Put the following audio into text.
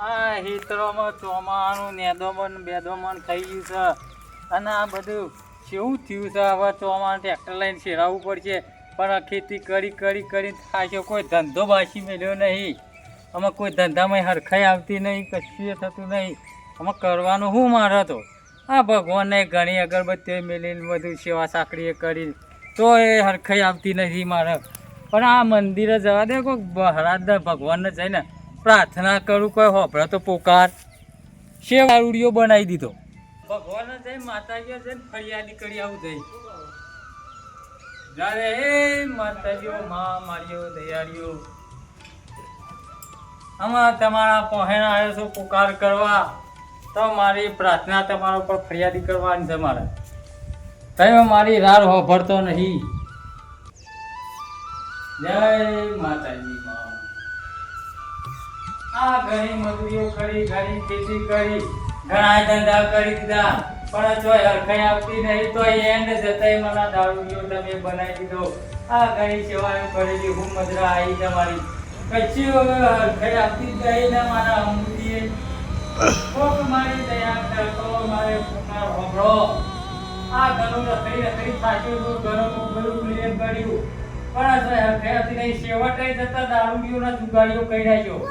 આ હિતરોમાં ચોમાનું નેદોમન, બેદોમન થઈ ગયું છે. અને આ બધું કેવું થયું છે? હવે ચોમાનું ટ્રેક્ટર લઈને શેરાવવું પડશે. પણ આ ખેતી કરી કરી કરી થાય કોઈ ધંધો બાસી મેળ્યો નહીં. આમાં કોઈ ધંધામાં હરખાઈ આવતી નહીં, કશું થતું નહીં. આમાં કરવાનું શું મારે તો? આ ભગવાનને ઘણી અગરબત્તીઓ મેળીને બધું સેવા સાંકળીએ કરી તો એ હરખાઈ આવતી નથી મારે. પણ આ મંદિરે જવા દે કોઈ બહરાદ ભગવાનને જઈને. પ્રાર્થના કરું, કોઈ હોભળે તો પોકાર. છે આરુડીઓ બનાવી દીધો. ભગવાન જઈ, માતાજીઓ જઈને ફરિયાદી કરી આવું જઈ. જ્યારે હે માતાજીઓ, મા, મારીઓ, દયાળીઓ. હમણાં તમારા પહોંચેના આવ્યો છો પુકાર કરવા. તો મારી પ્રાર્થના તમારા ઉપર ફરિયાદી કરવાની છે મારે. તમે મારી રાર હોભળતો નહીં. જય માતાજી, મા. આ ઘણી મજૂરીઓ કરી ઘણી ખેતી કરી, ઘણા ધંધા કરી દીધા. પણ જો હરખાઈ આવતી નહીં, તો એન્ડ જતાય મને દારૂડિયો તમે બનાવી દીધો. આ ઘણી સેવાઓ કરેલી હું મજરા આવી તમારી. કચ્છી હવે હરખાઈ આપતી જ ને મારા અમૃતિએ કોક મારી દયા કરતો, મારે પુકાર હોબળો આ ઘણું રખડી રખડી થાક્યું છું ઘણું બધું ક્લિયર કર્યું. પણ હરખાઈ આવતી નહીં છેવટે જતા દારૂડિયોના જુગાડીઓ કરી નાખ્યો.